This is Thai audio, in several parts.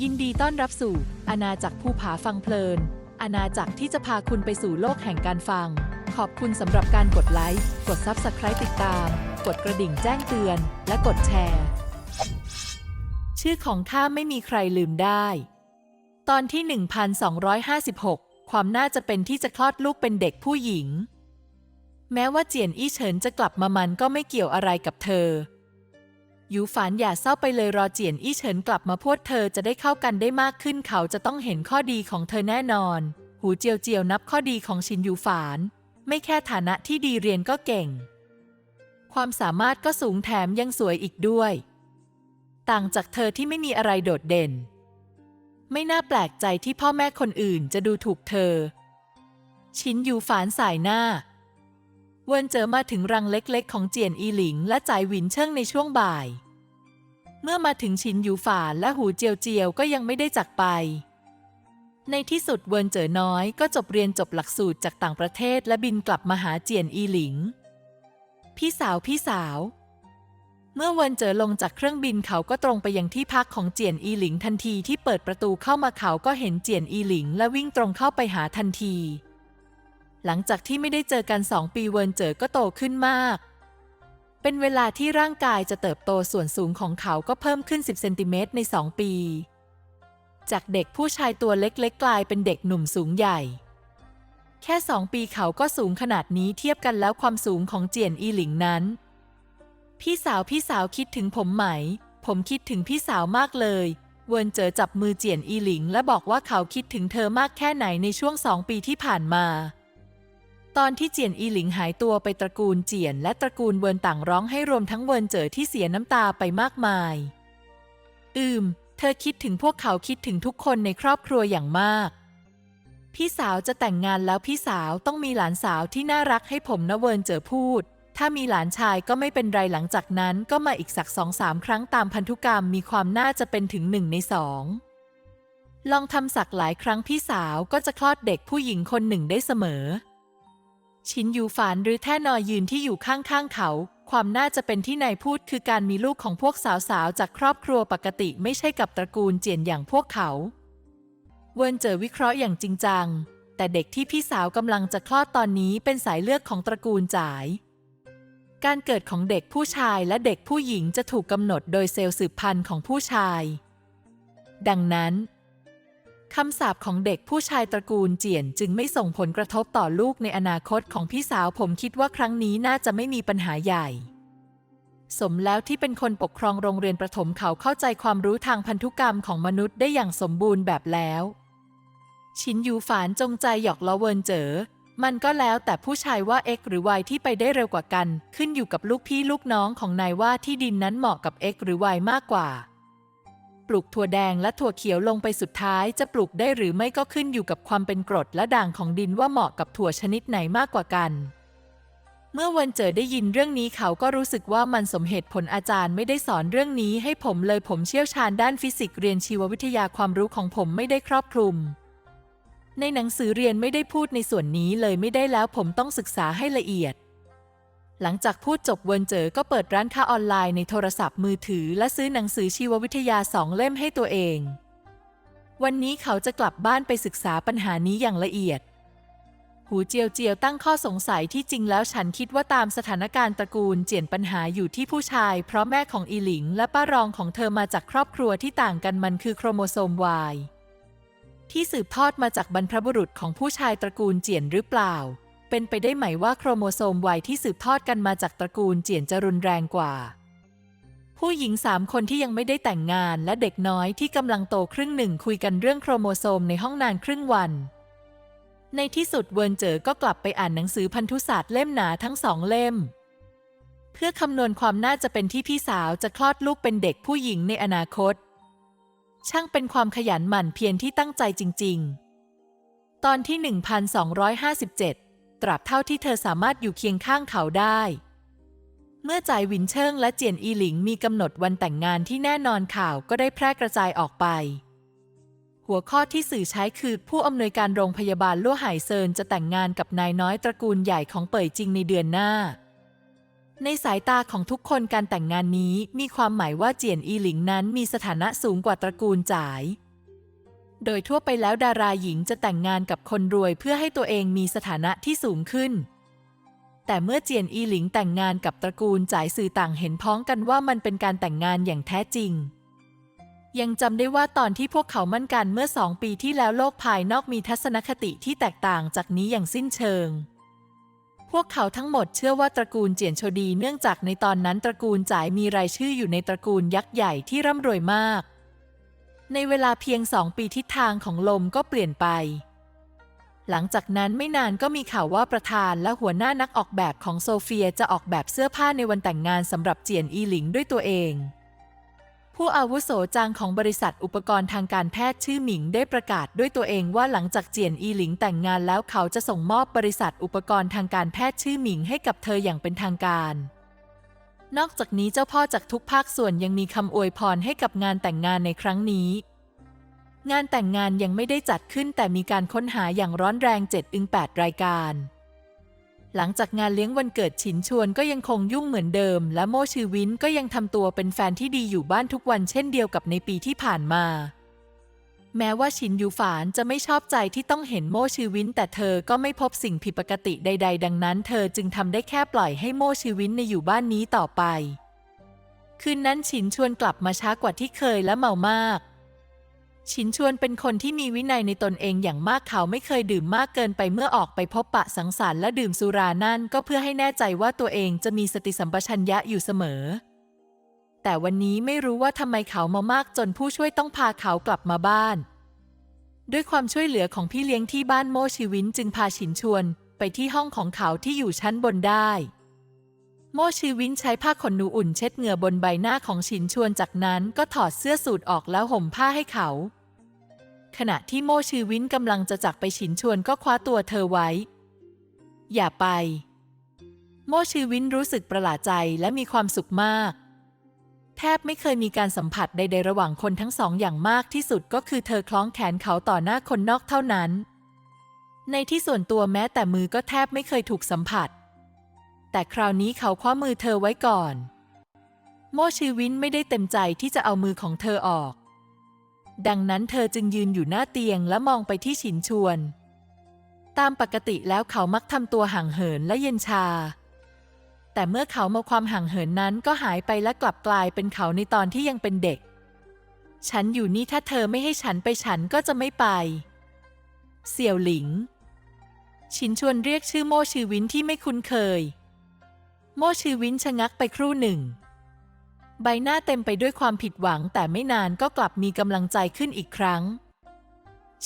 ยินดีต้อนรับสู่อาณาจักรภูผาฟังเพลิน อาณาจักรที่จะพาคุณไปสู่โลกแห่งการฟัง ขอบคุณสำหรับการกดไลค์ กด Subscribe ติดตาม กดกระดิ่งแจ้งเตือน และกดแชร์ ชื่อของข้าไม่มีใครลืมได้ ตอนที่ 1256 ความน่าจะเป็นที่จะคลอดลูกเป็นเด็กผู้หญิง แม้ว่าเจียนอี้เฉินจะกลับมามันก็ไม่เกี่ยวอะไรกับเธอ ยูฝานอย่าเศร้าไปเลยรอเจียนอี้เฉินกลับมาพวกเธอจะได้เข้ากันได้มากขึ้นเขาจะต้องเห็นข้อดีของเธอแน่นอน หูเจียวเจียวนับข้อดีของชินยูฝาน ไม่แค่ฐานะที่ดีเรียนก็เก่ง ความสามารถก็สูงแถมยังสวยอีกด้วย ต่างจากเธอที่ไม่มีอะไรโดดเด่น ไม่น่าแปลกใจที่พ่อแม่คนอื่นจะดูถูกเธอ ชินยูฝานสายหน้าเวินเจอมาถึงรังเล็กๆ ของเจียนอีหลิงและจ่ายหวินเชิงในช่วงบ่าย เมื่อมาถึงชินหยูฝานและหูเจียวเจียวก็ยังไม่ได้จากไป ในที่สุดเวินเจอน้อยก็จบเรียนจบหลักสูตรจากต่างประเทศและบินกลับมาหาเจียนอีหลิง พี่สาวพี่สาว เมื่อเวินเจอลงจากเครื่องบินเขาก็ตรงไปยังที่พักของเจียนอีหลิงทันทีที่เปิดประตูเข้ามาเขาก็เห็นเจียนอีหลิง และวิ่งตรงเข้าไปหาทันที หลังจากที่ไม่ได้เจอกันสองปีเวินเจอก็โตขึ้นมาก เป็นเวลาที่ร่างกายจะเติบโตส่วนสูงของเขาก็เพิ่มขึ้น 10 เซนติเมตรใน 2 ปี จากเด็กผู้ชายตัวเล็กๆ กลายเป็นเด็กหนุ่มสูงใหญ่ แค่ 2 ปีเขาก็สูงขนาดนี้เทียบกันแล้วความสูงของเจียนอีหลิงนั้น พี่สาวพี่สาวคิดถึงผมไหม ผมคิดถึงพี่สาวมากเลย เวินเจอจับมือเจียนอีหลิง และบอกว่าเขาคิดถึงเธอมากแค่ไหนในช่วงสองปีที่ผ่านมา ตอนที่เจียนอีหลิงหายตัวไปตระกูลเจียนและตระกูลเวินต่างร้องให้รวมทั้งเวินเจอที่เสียน้ำตาไปมากมาย อืม เธอคิดถึงพวกเขาคิดถึงทุกคนในครอบครัวอย่างมาก พี่สาวจะแต่งงานแล้วพี่สาวต้องมีหลานสาวที่น่ารักให้ผมนะเวินเจอพูด ถ้ามีหลานชายก็ไม่เป็นไรหลังจากนั้นก็มาอีกสักสองสามครั้งตามพันธุกรรมมีความน่าจะเป็นถึงหนึ่งในสองลองทำสักหลายครั้งพี่สาวก็จะคลอดเด็กผู้หญิงคนหนึ่งได้เสมอ ชินยูฝานหรือแท่นอยยืนที่อยู่ข้างๆเขา ความน่าจะเป็นที่นายพูดคือการมีลูกของพวกสาวๆ จากครอบครัวปกติไม่ใช่กับตระกูลเจียนอย่างพวกเขา เวินเจอวิเคราะห์อย่างจริงจัง แต่เด็กที่พี่สาวกำลังจะคลอดตอนนี้เป็นสายเลือดของตระกูลจ่าย การเกิดของเด็กผู้ชายและเด็กผู้หญิงจะถูกกำหนดโดยเซลล์สืบพันธุ์ของผู้ชาย ดังนั้น คำสาปของเด็กผู้ชายตระกูลเจียนจึงไม่ส่งผลกระทบต่อลูกในอนาคตของพี่สาวผมคิดว่าครั้งนี้น่าจะไม่มีปัญหาใหญ่ สมแล้วที่เป็นคนปกครองโรงเรียนประถมเขาเข้าใจความรู้ทางพันธุกรรมของมนุษย์ได้อย่างสมบูรณ์แบบแล้ว ชินยูฝานจงใจหยอกล้อเวินเจอมันก็แล้วแต่ผู้ชายว่า X หรือ Y ที่ไปได้เร็วกว่ากัน ขึ้นอยู่กับลูกพี่ลูกน้องของนายว่าที่ดินนั้นเหมาะกับ X หรือ Y มากกว่า ปลูกถั่วแดงและถั่วเขียวลงไปสุดท้ายจะปลูกได้หรือไม่ก็ขึ้นอยู่กับความเป็นกรดและด่างของดินว่าเหมาะกับถั่วชนิดไหนมากกว่ากัน เมื่อวันเจอได้ยินเรื่องนี้เขาก็รู้สึกว่ามันสมเหตุผลอาจารย์ไม่ได้สอนเรื่องนี้ให้ผมเลยผมเชี่ยวชาญด้านฟิสิกส์เรียนชีววิทยาความรู้ของผมไม่ได้ครอบคลุม ในหนังสือเรียนไม่ได้พูดในส่วนนี้เลยไม่ได้แล้วผมต้องศึกษาให้ละเอียด หลังจากพูดจบเวินเจอก็เปิดร้านค้าออนไลน์ในโทรศัพท์มือถือ และซื้อหนังสือชีววิทยาสองเล่มให้ตัวเอง วันนี้เขาจะกลับบ้านไปศึกษาปัญหานี้อย่างละเอียด หูเจียวเจียวตั้งข้อสงสัยที่จริงแล้วฉันคิดว่าตามสถานการณ์ตระกูลเจียนปัญหาอยู่ที่ผู้ชาย เพราะแม่ของอีหลิง และป้ารองของเธอมาจากครอบครัวที่ต่างกันมันคือโครโมโซม Y ที่สืบทอดมาจากบรรพบุรุษของผู้ชายตระกูลเจียนหรือเปล่า เป็นไปได้ไหมว่าโครโมโซม Y ที่สืบทอดกันมาจากตระกูลเจียนจะรุนแรงกว่า ผู้หญิงสามคนที่ยังไม่ได้แต่งงานและเด็กน้อยที่กำลังโตครึ่งหนึ่งคุยกันเรื่องโครโมโซมในห้องนานครึ่งวัน ในที่สุดเวินเจอก็กลับไปอ่านหนังสือพันธุศาสตร์เล่มหนาทั้งสองเล่ม เพื่อคำนวณความน่าจะเป็นที่พี่สาวจะคลอดลูกเป็นเด็กผู้หญิงในอนาคต ช่างเป็นความขยันหมั่นเพียรที่ตั้งใจจริง ๆ ตอนที่ 1257 ตราบเท่าที่เธอสามารถอยู่เคียงข้างเขาได้ เมื่อจ่ายวินเชิงและเจียนอีหลิงมีกำหนดวันแต่งงานที่แน่นอนข่าวก็ได้แพร่กระจายออกไป หัวข้อที่สื่อใช้คือผู้อำนวยการโรงพยาบาลลั่วไหเซินจะแต่งงานกับนายน้อยตระกูลใหญ่ของเป่ยจริงในเดือนหน้าในสายตาของทุกคนการแต่งงานนี้มีความหมายว่าเจียนอีหลิงนั้นมีสถานะสูงกว่าตระกูลจ่าย โดยทั่วไปแล้วดาราหญิงจะแต่งงานกับคนรวยเพื่อให้ตัวเองมีสถานะที่สูงขึ้น แต่เมื่อเจียนอีหลิงแต่งงานกับตระกูลจ่ายสื่อต่างเห็นพ้องกันว่ามันเป็นการแต่งงานอย่างแท้จริง ยังจำได้ว่าตอนที่พวกเขามั่นกันเมื่อสองปีที่แล้วโลกภายนอกมีทัศนคติที่แตกต่างจากนี้อย่างสิ้นเชิงพวกเขาทั้งหมดเชื่อว่าตระกูลเจียนโชดีเนื่องจากในตอนนั้นตระกูลจ่ายมีรายชื่ออยู่ในตระกูลยักษ์ใหญ่ที่ร่ำรวยมาก ในเวลาเพียงสองปีทิศทางของลมก็เปลี่ยนไป หลังจากนั้นไม่นานก็มีข่าวว่าประธานและหัวหน้านักออกแบบของโซเฟียจะออกแบบเสื้อผ้าในวันแต่งงานสำหรับเจียนอีหลิงด้วยตัวเอง ผู้อาวุโสจางของบริษัทอุปกรณ์ทางการแพทย์ชื่อหมิงได้ประกาศด้วยตัวเองว่าหลังจากเจียนอีหลิงแต่งงานแล้วเขาจะส่งมอบบริษัทอุปกรณ์ทางการแพทย์ชื่อหมิงให้กับเธออย่างเป็นทางการ นอกจากนี้เจ้าพ่อจากทุกภาคส่วนยังมีคำอวยพรให้กับงานแต่งงานในครั้งนี้ งานแต่งงานยังไม่ได้จัดขึ้นแต่มีการค้นหาอย่างร้อนแรง7อึง8รายการ หลังจากงานเลี้ยงวันเกิดฉินชวนก็ยังคงยุ่งเหมือนเดิม และโมชือวินก็ยังทำตัวเป็นแฟนที่ดีอยู่บ้านทุกวันเช่นเดียวกับในปีที่ผ่านมา แม้ว่าฉินยูฝานจะไม่ชอบใจที่ต้องเห็นโมชือวิน แต่เธอก็ไม่พบสิ่งผิดปกติใด ๆ ดังนั้น เธอจึงทำได้แค่ปล่อยให้โมชือวินในอยู่บ้านนี้ต่อไป คืนนั้นฉินชวนกลับมาช้ากว่าที่เคยและเมามาก ชินชวนเป็นคนที่มีวินัยในตนเองอย่างมากเขาไม่เคยดื่มมากเกินไปเมื่อออกไปพบปะสังสรรค์และดื่มสุรานั่นก็เพื่อให้แน่ใจว่าตัวเองจะมีสติสัมปชัญญะอยู่เสมอ แต่วันนี้ไม่รู้ว่าทำไมเขามามากจนผู้ช่วยต้องพาเขากลับมาบ้าน ด้วยความช่วยเหลือของพี่เลี้ยงที่บ้านโมชีวินจึงพาชินชวนไปที่ห้องของเขาที่อยู่ชั้นบนได้ โมชีวินใช้ผ้าขนหนูอุ่นเช็ดเหงื่อบนใบหน้าของฉินชวนจากนั้นก็ถอดเสื้อสูทออกแล้วห่มผ้าให้เขา ขณะที่โมชีวินกำลังจะจักไปฉินชวนก็คว้าตัวเธอไว้ อย่าไป โมชีวินรู้สึกประหลาดใจและมีความสุขมาก แทบไม่เคยมีการสัมผัสใดๆระหว่างคนทั้งสองอย่างมากที่สุดก็คือเธอคล้องแขนเขาต่อหน้าคนนอกเท่านั้น ในที่ส่วนตัวแม้แต่มือก็แทบไม่เคยถูกสัมผัส แต่คราวนี้เขาคว้ามือเธอไว้ก่อน โมชีวินไม่ได้เต็มใจที่จะเอามือของเธอออก ดังนั้นเธอจึงยืนอยู่หน้าเตียงและมองไปที่ฉินชวน ตามปกติแล้วเขามักทำตัวห่างเหินและเย็นชา แต่เมื่อเขามาความห่างเหินนั้นก็หายไปและกลับกลายเป็นเขาในตอนที่ยังเป็นเด็ก ฉันอยู่นี่ถ้าเธอไม่ให้ฉันไปฉันก็จะไม่ไป เสี่ยวหลิง ชินชวนเรียกชื่อโม่ชือวินที่ไม่คุ้นเคย โม่ชือวินชะงักไปครู่หนึ่ง ใบหน้าเต็มไปด้วยความผิดหวังแต่ไม่นานก็กลับมีกำลังใจขึ้นอีกครั้ง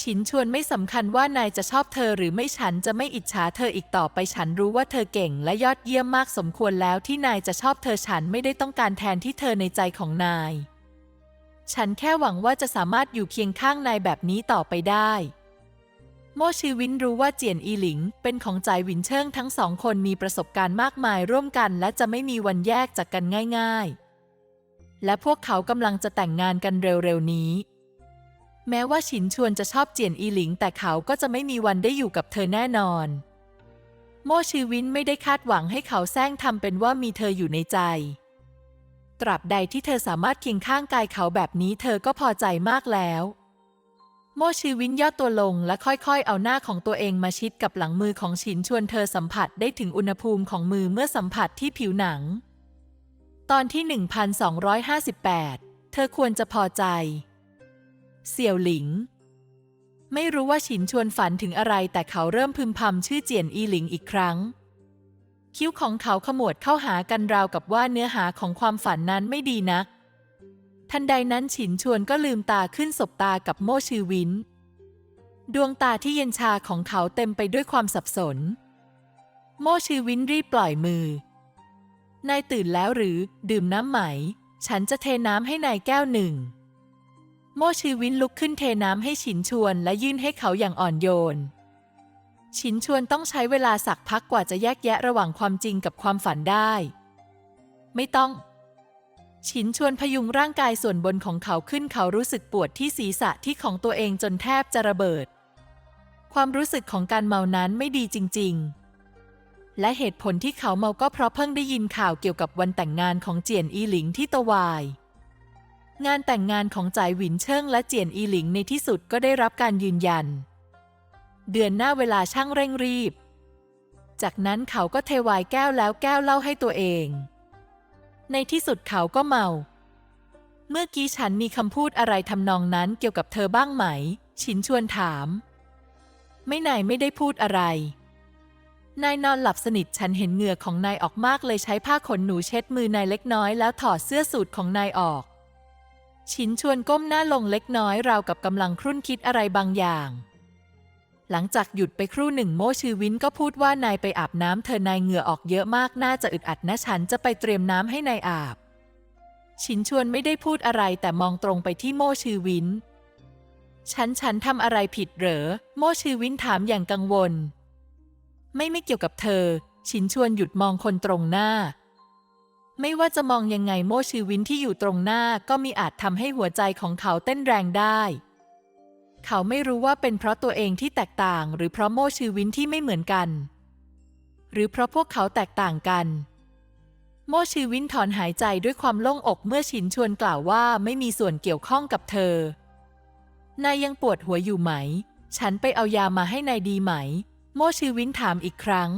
ฉินชวนไม่สำคัญว่านายจะชอบเธอหรือไม่ฉันจะไม่อิจฉาเธออีกต่อไปฉันรู้ว่าเธอเก่งและยอดเยี่ยมมากสมควรแล้วที่นายจะชอบเธอฉันไม่ได้ต้องการแทนที่เธอในใจของนาย ฉันแค่หวังว่าจะสามารถอยู่เคียงข้างนายแบบนี้ต่อไปได้ โมชีวินรู้ว่าเจียนอีหลิง เป็นของจ่ายหวินเชิงทั้งสองคนมีประสบการณ์มากมายร่วมกัน และจะไม่มีวันแยกจากกันง่าย ๆ และพวกเขากำลังจะแต่งงานกันเร็วๆนี้ แม้ว่าฉินชวนจะชอบเจียนอีหลิง แต่เขาก็จะไม่มีวันได้อยู่กับเธอแน่นอน โมชีวินไม่ได้คาดหวังให้เขาแซงทำเป็นว่ามีเธออยู่ในใจ ตราบใดที่เธอสามารถเคียงข้างกายเขาแบบนี้เธอก็พอใจมากแล้ว โมชีวินย่อตัวลงและค่อยๆ เอาหน้าของตัวเองมาชิดกับหลังมือของฉินชวนเธอสัมผัสได้ถึงอุณหภูมิของมือเมื่อสัมผัสที่ผิวหนัง ตอนที่ 1258 เธอควรจะพอใจ เสี่ยวหลิง ไม่รู้ว่าฉินชวนฝันถึงอะไรแต่เขาเริ่มพึมพำชื่อเจียนอีหลิงอีกครั้ง คิ้วของเขาขมวดเข้าหากันราวกับว่าเนื้อหาของความฝันนั้นไม่ดีนัก ทันใดนั้นฉินชวนก็ลืมตาขึ้นสบตากับโม่ชือวิน ดวงตาที่เย็นชาของเขาเต็มไปด้วยความสับสน โม่ชือวินรีบปล่อยมือนายตื่นแล้วหรือดื่มน้ำไหม ฉันจะเทน้ำให้นายแก้วหนึ่ง โมชือวินลุกขึ้นเทน้ำให้ฉินชวนและยื่นให้เขาอย่างอ่อนโยน ฉินชวนต้องใช้เวลาสักพักกว่าจะแยกแยะระหว่างความจริงกับความฝันได้ ไม่ต้อง ฉินชวนพยุงร่างกายส่วนบนของเขาขึ้นเขารู้สึกปวดที่ศีรษะที่ของตัวเองจนแทบจะระเบิด ความรู้สึกของการเมานั้นไม่ดีจริง ๆ และเหตุผลที่เขาเมาก็เพราะเพิ่งได้ยินข่าวเกี่ยวกับวันแต่งงานของเจียนอีหลิงที่ตะวาย งานแต่งงานของจ่ายหวินเชิงและเจียนอีหลิงในที่สุดก็ได้รับการยืนยัน เดือนหน้าเวลาช่างเร่งรีบ จากนั้นเขาก็เทวายแก้วแล้วแก้วเล่าให้ตัวเอง ในที่สุดเขาก็เมา เมื่อกี้ฉันมีคำพูดอะไรทำนองนั้นเกี่ยวกับเธอบ้างไหม ชินชวนถาม ไม่นายไม่ได้พูดอะไร นายนอนหลับสนิทฉันเห็นเหงื่อของนายออกมากเลยใช้ผ้าขนหนูเช็ดมือนายเล็กน้อยแล้วถอดเสื้อสูทของนายออก ชินชวนก้มหน้าลงเล็กน้อยราวกับกำลังครุ่นคิดอะไรบางอย่าง หลังจากหยุดไปครู่หนึ่งโมชือวินก็พูดว่านายไปอาบน้ำเธอนายเหงื่อออกเยอะมากน่าจะอึดอัดนะฉันจะไปเตรียมน้ำให้นายอาบชินชวนไม่ได้พูดอะไรแต่มองตรงไปที่โมชือวิน ฉันฉันทำอะไรผิดเหรอ โมชือวินถามอย่างกังวล ไม่ไม่เกี่ยวกับเธอชินชวนหยุดมองคนตรงหน้า ไม่ว่าจะมองยังไงโมชือวินที่อยู่ตรงหน้าก็มีอาจทำให้หัวใจของเขาเต้นแรงได้ เขาไม่รู้ว่าเป็นเพราะตัวเองที่แตกต่าง หรือเพราะโมชือวินที่ไม่เหมือนกัน หรือเพราะพวกเขาแตกต่างกัน โมชือวินถอนหายใจด้วยความโล่งอกเมื่อชินชวนกล่าวว่าไม่มีส่วนเกี่ยวข้องกับเธอ นายยังปวดหัวอยู่ไหม ฉันไปเอายามาให้นายดีไหม โมชือวินถามอีกครั้ง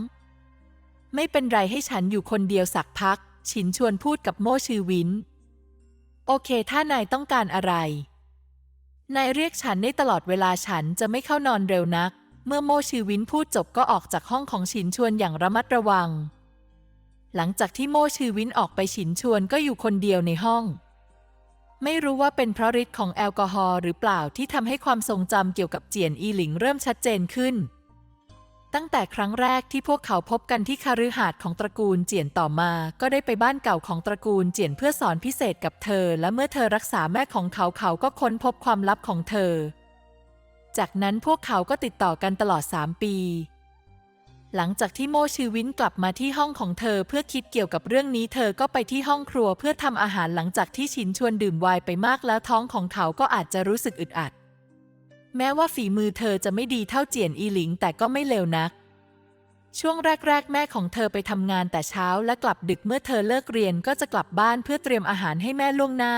ไม่เป็นไรให้ฉันอยู่คนเดียวสักพัก ชินชวนพูดกับโมชือวิน โอเค ถ้านายต้องการอะไร นายเรียกฉันได้ตลอดเวลาฉันจะไม่เข้านอนเร็วนัก เมื่อโมชือวินพูดจบก็ออกจากห้องของชินชวนอย่างระมัดระวัง หลังจากที่โมชือวินออกไปฉินชวนก็อยู่คนเดียวในห้อง ไม่รู้ว่าเป็นเพราะฤทธิ์ของแอลกอฮอล์หรือเปล่าที่ทำให้ความทรงจำเกี่ยวกับเจียนอีหลิงเริ่มชัดเจนขึ้น ตั้งแต่ครั้งแรกที่พวกเขาพบกันที่คาฤหาสน์ของตระกูลเจียนต่อมา ก็ได้ไปบ้านเก่าของตระกูลเจียนเพื่อสอนพิเศษกับเธอ และเมื่อเธอรักษาแม่ของเขาเขาก็ค้นพบความลับของเธอ จากนั้นพวกเขาก็ติดต่อกันตลอด 3 ปี หลังจากที่โมชือวินกลับมาที่ห้องของเธอเพื่อคิดเกี่ยวกับเรื่องนี้ เธอก็ไปที่ห้องครัวเพื่อทำอาหารหลังจากที่ชินชวนดื่มไวน์ไปมากแล้วท้องของเขาก็อาจจะรู้สึกอึดอัด แม้ว่าฝีมือเธอจะไม่ดีเท่าเจียนอีหลิงแต่ก็ไม่เลวนัก ช่วงแรก ๆ แม่ของเธอไปทำงานแต่เช้าและกลับดึกเมื่อเธอเลิกเรียนก็จะกลับบ้านเพื่อเตรียมอาหารให้แม่ล่วงหน้า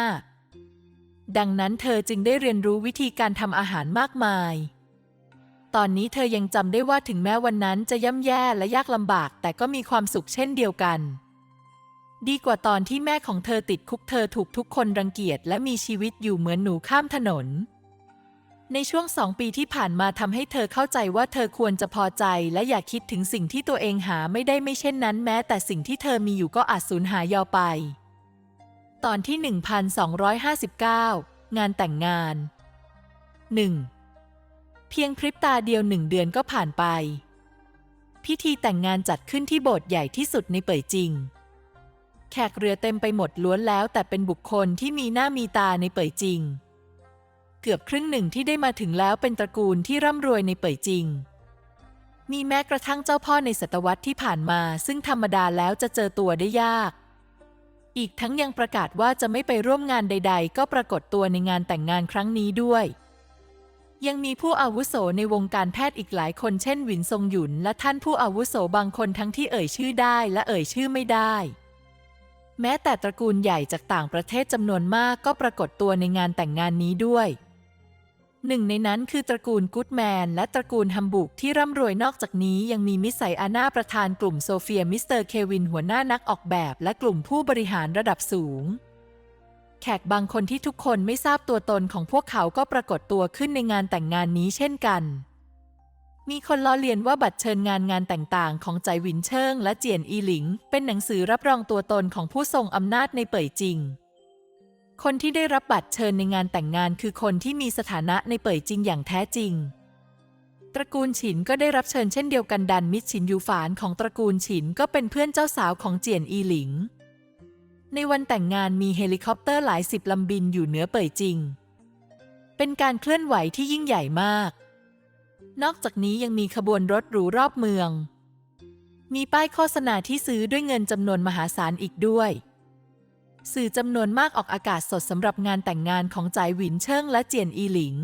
ดังนั้นเธอจึงได้เรียนรู้วิธีการทำอาหารมากมาย ตอนนี้เธอยังจำได้ว่าถึงแม้วันนั้นจะย่ำแย่และยากลำบากแต่ก็มีความสุขเช่นเดียวกัน ดีกว่าตอนที่แม่ของเธอติดคุกเธอถูกทุกคนรังเกียจและมีชีวิตอยู่เหมือนหนูข้ามถนน ในช่วงสองปีที่ผ่านมาทำให้เธอเข้าใจว่าเธอควรจะพอใจ และอย่าคิดถึงสิ่งที่ตัวเองหาไม่ได้ไม่เช่นนั้นแม้ แต่สิ่งที่เธอมีอยู่ก็อาจสูญหายยาวไป ตอนที่ 1259 งานแต่งงาน 1. เพียงพริบตาเดียวหนึ่งเดือนก็ผ่านไป พิธีแต่งงานจัดขึ้นที่โบสถ์ใหญ่ที่สุดในเป่ยจิง แขกเรือเต็มไปหมดล้วนแล้วแต่เป็นบุคคลที่มีหน้ามีตาในเป่ยจิง เกือบครึ่งหนึ่งที่ได้มาถึงแล้วเป็นตระกูลที่ร่ำรวยในเป่ยจิง มีแม้กระทั่งเจ้าพ่อในศตวรรษที่ผ่านมา ซึ่งธรรมดาแล้วจะเจอตัวได้ยาก อีกทั้งยังประกาศว่าจะไม่ไปร่วมงานใด ๆ ก็ปรากฏตัวในงานแต่งงานครั้งนี้ด้วย ยังมีผู้อาวุโสในวงการแพทย์อีกหลายคนเช่นหวินซงหยุนและท่านผู้อาวุโสบางคนทั้งที่เอ่ยชื่อได้และเอ่ยชื่อไม่ได้แม้แต่ตระกูลใหญ่จากต่างประเทศจำนวนมากก็ปรากฏตัวในงานแต่งงานนี้ด้วย หนึ่งในนั้นคือตระกูลกูดแมน และตระกูลฮัมบุกที่ร่ำรวยนอกจากนี้ยังมีมิสไซอาน่าประธานกลุ่มโซเฟียมิสเตอร์เควินหัวหน้านักออกแบบ และกลุ่มผู้บริหารระดับสูง แขกบางคนที่ทุกคนไม่ทราบตัวตนของพวกเขาก็ปรากฏตัวขึ้นในงานแต่งงานนี้เช่นกัน มีคนล้อเลียนว่าบัตรเชิญงานงานต่างๆ ของใจวินเชิงและเจียนอีหลิง เป็นหนังสือรับรองตัวตนของผู้ทรงอำนาจในเป่ยจริง คนที่ได้รับบัตรเชิญในงานแต่งงานคือคนที่มีสถานะในเป่ยจริงอย่างแท้จริง ตระกูลฉินก็ได้รับเชิญเช่นเดียวกันดันมิตรฉินยูฝานของตระกูลฉินก็เป็นเพื่อนเจ้าสาวของเจียนอีหลิง ในวันแต่งงานมีเฮลิคอปเตอร์หลายสิบลำบินอยู่เหนือเป่ยจริง เป็นการเคลื่อนไหวที่ยิ่งใหญ่มาก นอกจากนี้ยังมีขบวนรถหรูรอบเมือง มีป้ายโฆษณาที่ซื้อด้วยเงินจำนวนมหาศาลอีกด้วย สื่อจำนวนมากออกอากาศสดสำหรับงานแต่งงานของจ่ายหวินเชิงและเจียนอีหลิง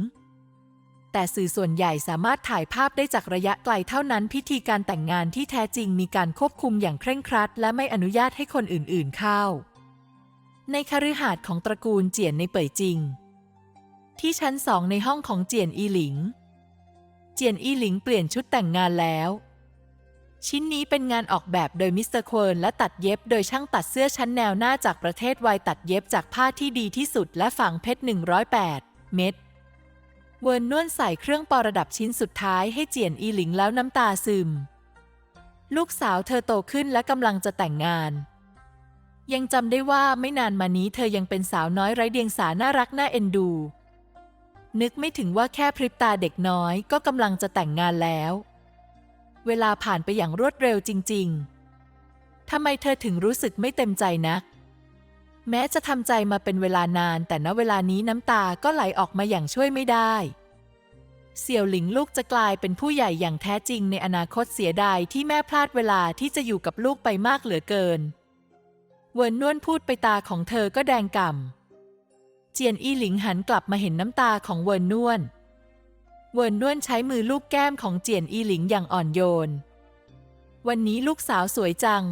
แต่สื่อส่วนใหญ่สามารถถ่ายภาพได้จากระยะไกลเท่านั้น พิธีการแต่งงานที่แท้จริงมีการควบคุมอย่างเคร่งครัด และไม่อนุญาตให้คนอื่นๆเข้า ในคฤหาสน์ของตระกูลเจียนในเป่ยจิง ที่ชั้นสองในห้องของเจียนอีหลิง เจียนอีหลิงเปลี่ยนชุดแต่งงานแล้ว ชิ้นนี้เป็นงานออกแบบโดยมิสเตอร์ควร์นและตัดเย็บโดยช่างตัดเสื้อชั้นแนวหน้าจากประเทศไวตัดเย็บจากผ้าที่ดีที่สุดและฝังเพชร 108 เม็ดเวิร์นนวลใส่เครื่องปอระดับชิ้นสุดท้ายให้เจียนอีหลิงแล้วน้ำตาซึม ลูกสาวเธอโตขึ้นและกำลังจะแต่งงาน ยังจำได้ว่าไม่นานมานี้เธอยังเป็นสาวน้อยไร้เดียงสาน่ารักน่าเอ็นดู นึกไม่ถึงว่าแค่พริบตาเด็กน้อยก็กำลังจะแต่งงานแล้ว เวลาผ่านไปอย่างรวดเร็วจริง ๆ ทำไมเธอถึงรู้สึกไม่เต็มใจนัก แม้จะทำใจมาเป็นเวลานาน แต่ณเวลานี้น้ำตาก็ไหลออกมาอย่างช่วยไม่ได้ เสี่ยวหลิงลูกจะกลายเป็นผู้ใหญ่อย่างแท้จริงในอนาคตเสียดายที่แม่พลาดเวลาที่จะอยู่กับลูกไปมากเหลือเกิน เวินนวลพูดไปตาของเธอก็แดงก่ำเจียนอี้หลิงหันกลับมาเห็นน้ำตาของเวินนวล เวิร์นนวลใช้มือลูบแก้มของเจียนอีหลิงอย่างอ่อนโยน วันนี้ลูกสาวสวยจัง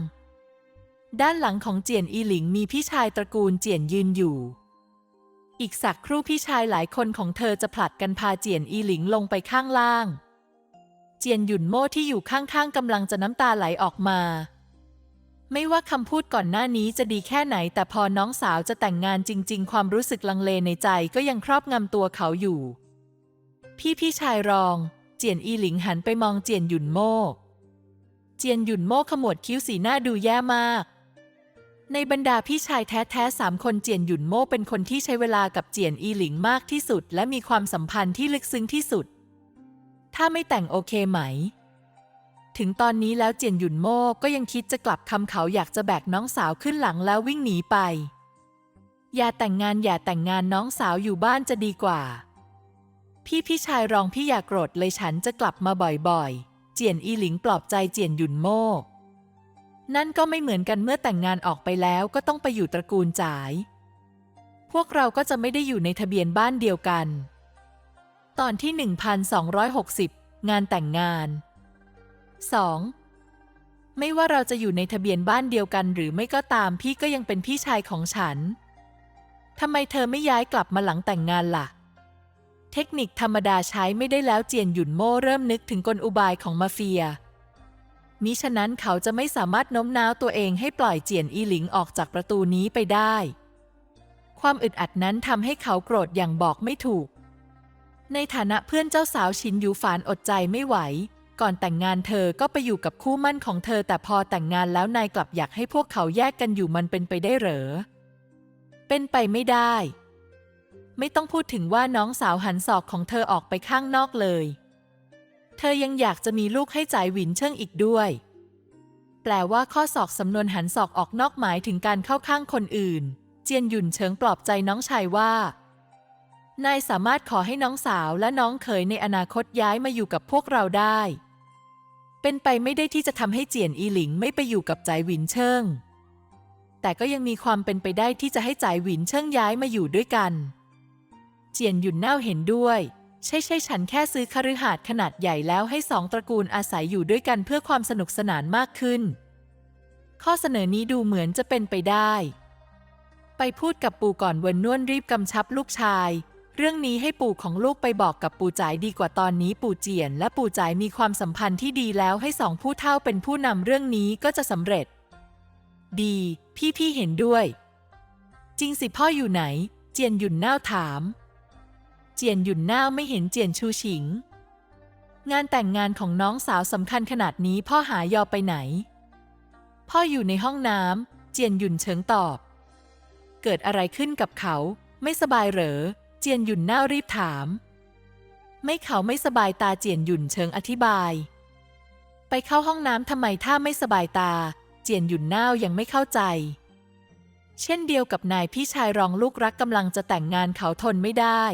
ด้านหลังของเจียนอีหลิงมีพี่ชายตระกูลเจียนยืนอยู่ อีกสักครู่พี่ชายหลายคนของเธอจะผลัดกันพาเจียนอีหลิงลงไปข้างล่าง เจียนหยุนโม่ที่อยู่ข้างๆกำลังจะน้ำตาไหลออกมาไม่ว่าคำพูดก่อนหน้านี้จะดีแค่ไหน แต่พอน้องสาวจะแต่งงานจริง ๆ ความรู้สึกลังเลในใจก็ยังครอบงำตัวเขาอยู่ พี่พี่ชายรอง เจียนอีหลิงหันไปมองเจียนหยุนโม่ เจียนหยุนโม่ขมวดคิ้วสีหน้าดูแย่มาก ในบรรดาพี่ชายแท้ๆสามคนเจียนหยุนโม่เป็นคนที่ใช้เวลากับเจียนอีหลิงมากที่สุด และมีความสัมพันธ์ที่ลึกซึ้งที่สุด ถ้าไม่แต่งโอเคไหม ถึงตอนนี้แล้วเจียนหยุนโม่ก็ยังคิดจะกลับคำเขาอยากจะแบกน้องสาวขึ้นหลังแล้ววิ่งหนีไป อย่าแต่งงานอย่าแต่งงานน้องสาวอยู่บ้านจะดีกว่า พี่พี่ชายรองพี่อย่าโกรธเลยฉันจะกลับมาบ่อยๆ เจียนอีหลิงปลอบใจเจียนหยุนโม่ นั่นก็ไม่เหมือนกันเมื่อแต่งงานออกไปแล้วก็ต้องไปอยู่ตระกูลจ๋าย พวกเราก็จะไม่ได้อยู่ในทะเบียนบ้านเดียวกัน ตอนที่ 1260 งานแต่งงาน 2. ไม่ว่าเราจะอยู่ในทะเบียนบ้านเดียวกันหรือไม่ก็ตามพี่ก็ยังเป็นพี่ชายของฉันทำไมเธอไม่ย้ายกลับมาหลังแต่งงานล่ะ เทคนิคธรรมดาใช้ไม่ได้แล้วเจียนหยุนโม่เริ่มนึกถึงกลอุบายของมาเฟียมิฉะนั้นเขาจะไม่สามารถโน้มน้าวตัวเองให้ปล่อยเจียนอีหลิงออกจากประตูนี้ไปได้ ความอึดอัดนั้นทำให้เขาโกรธอย่างบอกไม่ถูก ในฐานะเพื่อนเจ้าสาวชินยูฟานอดใจไม่ไหว ก่อนแต่งงานเธอก็ไปอยู่กับคู่มั่นของเธอ แต่พอแต่งงานแล้วนายกลับอยากให้พวกเขาแยกกันอยู่มันเป็นไปได้เหรอ เป็นไปไม่ได้ ไม่ต้องพูดถึงว่าน้องสาวหันศอกของเธอออกไปข้างนอกเลย เธอยังอยากจะมีลูกให้จ่ายหวินเชิงอีกด้วย แปลว่าข้อศอกสำนวนหันศอกออกนอกหมายถึงการเข้าข้างคนอื่น เจียนหยุนเฉิงปลอบใจน้องชายว่า นายสามารถขอให้น้องสาวและน้องเขยในอนาคตย้ายมาอยู่กับพวกเราได้ เป็นไปไม่ได้ที่จะทำให้เจียนอีหลิงไม่ไปอยู่กับจ่ายหวินเชิงแต่ก็ยังมีความเป็นไปได้ที่จะให้จ่ายหวินเชิงย้ายมาอยู่ด้วยกัน เจียนหยุนเน่าเห็นด้วย ใช่ใช่ฉันแค่ซื้อคฤหาสน์ขนาดใหญ่แล้วให้สองตระกูลอาศัยอยู่ด้วยกันเพื่อความสนุกสนานมากขึ้น ข้อเสนอนี้ดูเหมือนจะเป็นไปได้ ไปพูดกับปู่ก่อนเวนนวลรีบกำชับลูกชาย เรื่องนี้ให้ปู่ของลูกไปบอกกับปู่จ่ายดีกว่าตอนนี้ปู่เจียน และปู่จ่ายมีความสัมพันธ์ที่ดีแล้วให้สองผู้เฒ่าเป็นผู้นำเรื่องนี้ก็จะสำเร็จ ดี พี่พี่เห็นด้วย จริงสิพ่ออยู่ไหน เจียนหยุนน่าถาม เจียนหยุนหน่าไม่เห็นเจียนชูฉิง งานแต่งงานของน้องสาวสำคัญขนาดนี้พ่อหายอไปไหน พ่ออยู่ในห้องน้ำเจียนหยุนเฉิงตอบ เกิดอะไรขึ้นกับเขา ไม่สบายเหรอ เจียนหยุนหน่ารีบถาม ไม่เขาไม่สบายตาเจียนหยุนเฉิงอธิบาย ไปเข้าห้องน้ำทำไมถ้าไม่สบายตา เจียนหยุนหน่ายังไม่เข้าใจเช่นเดียวกับนายพี่ชายรองลูกรักกำลังจะแต่งงานเขาทนไม่ได้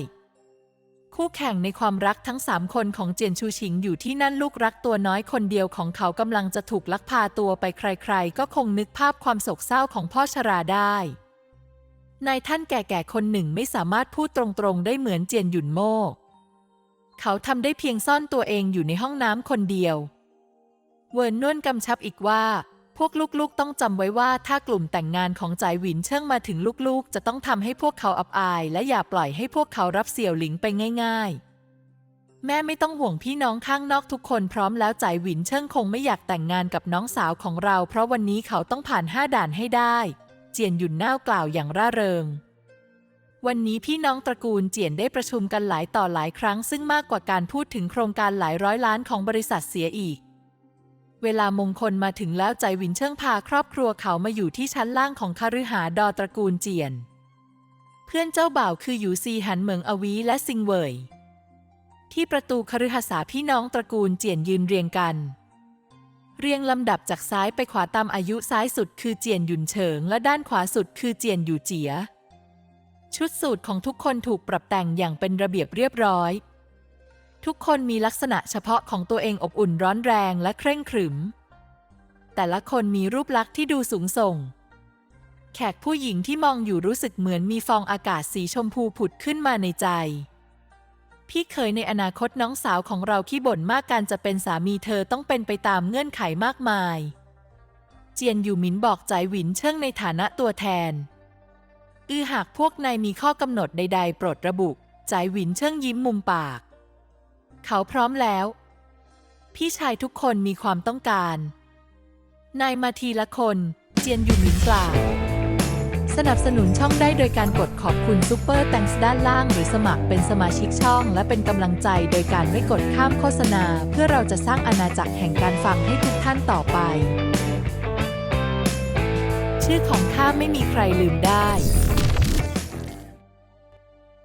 คู่แข่งในความรักทั้งสามคนของเจียนชูชิงอยู่ที่นั่นลูกรักตัวน้อยคนเดียวของเขากำลังจะถูกลักพาตัวไปใครๆ ก็คงนึกภาพความโศกเศร้าของพ่อชราได้ นายท่านแก่ๆคนหนึ่งไม่สามารถพูดตรงๆ ได้เหมือนเจียนหยุนโม่เขาทำได้เพียงซ่อนตัวเองอยู่ในห้องน้ำคนเดียว เวิร์นนวลกำชับอีกว่า วกลูกๆ ต้องจำไว้ว่าถ้ากลุ่มแต่งงานของจ่ายหวินเชิ่งมาถึงลูกๆ จะต้องทำให้พวกเขาอับอาย และอย่าปล่อยให้พวกเขารับเสี่ยวหลิงไปง่าย ๆ แม่ไม่ต้องห่วงพี่น้องข้างนอกทุกคนพร้อมแล้วจ่ายหวินเชิ่งคงไม่อยากแต่งงานกับน้องสาวของเรา เพราะวันนี้เขาต้องผ่านห้าด่านให้ได้ เจียนหยุนน่าวกล่าวอย่างร่าเริงวันนี้พี่น้องตระกูลเจียนได้ประชุมกันหลายต่อหลายครั้งซึ่งมากกว่าการพูดถึงโครงการหลายร้อยล้านของบริษัทเสียอีก เวลามงคลมาถึงแล้วใจวินเชิงพาครอบครัวเขามาอยู่ที่ชั้นล่างของคฤหาดอตระกูลเจียน เพื่อนเจ้าบ่าวคือหยูซีหันเหมิงอวีและซิงเวยที่ประตูคฤหาสน์พี่น้องตระกูลเจียนยืนเรียงกัน เรียงลำดับจากซ้ายไปขวาตามอายุซ้ายสุดคือเจียนหยุนเฉิง และด้านขวาสุดคือเจียนหยูเจีย ชุดสูทของทุกคนถูกปรับแต่งอย่างเป็นระเบียบเรียบร้อย ทุกคนมีลักษณะเฉพาะของตัวเองอบอุ่นร้อนแรงและเคร่งขรึม แต่ละคนมีรูปลักษณ์ที่ดูสูงส่ง แขกผู้หญิงที่มองอยู่รู้สึกเหมือนมีฟองอากาศสีชมพูผุดขึ้นมาในใจ พี่เคยในอนาคตน้องสาวของเราขี้บ่นมากการจะเป็นสามีเธอต้องเป็นไปตามเงื่อนไขมากมาย เจียนอยู่หมินบอกใจหวินเชิงในฐานะตัวแทน อือหากพวกนายมีข้อกำหนดใด ๆ โปรดระบุ ใจหวินเชิงยิ้มมุมปาก เขาพร้อมแล้ว พี่ชายทุกคนมีความต้องการ นายมาทีละคน เจียนอยู่หมินกล่าวสนับสนุนช่องได้โดยการกดขอบคุณซูเปอร์แตงส์ด้านล่าง หรือสมัครเป็นสมาชิกช่อง และเป็นกำลังใจโดยการไม่กดข้ามโฆษณา เพื่อเราจะสร้างอาณาจักรแห่งการฟังให้ทุกท่านต่อไป ชื่อของข้าไม่มีใครลืมได้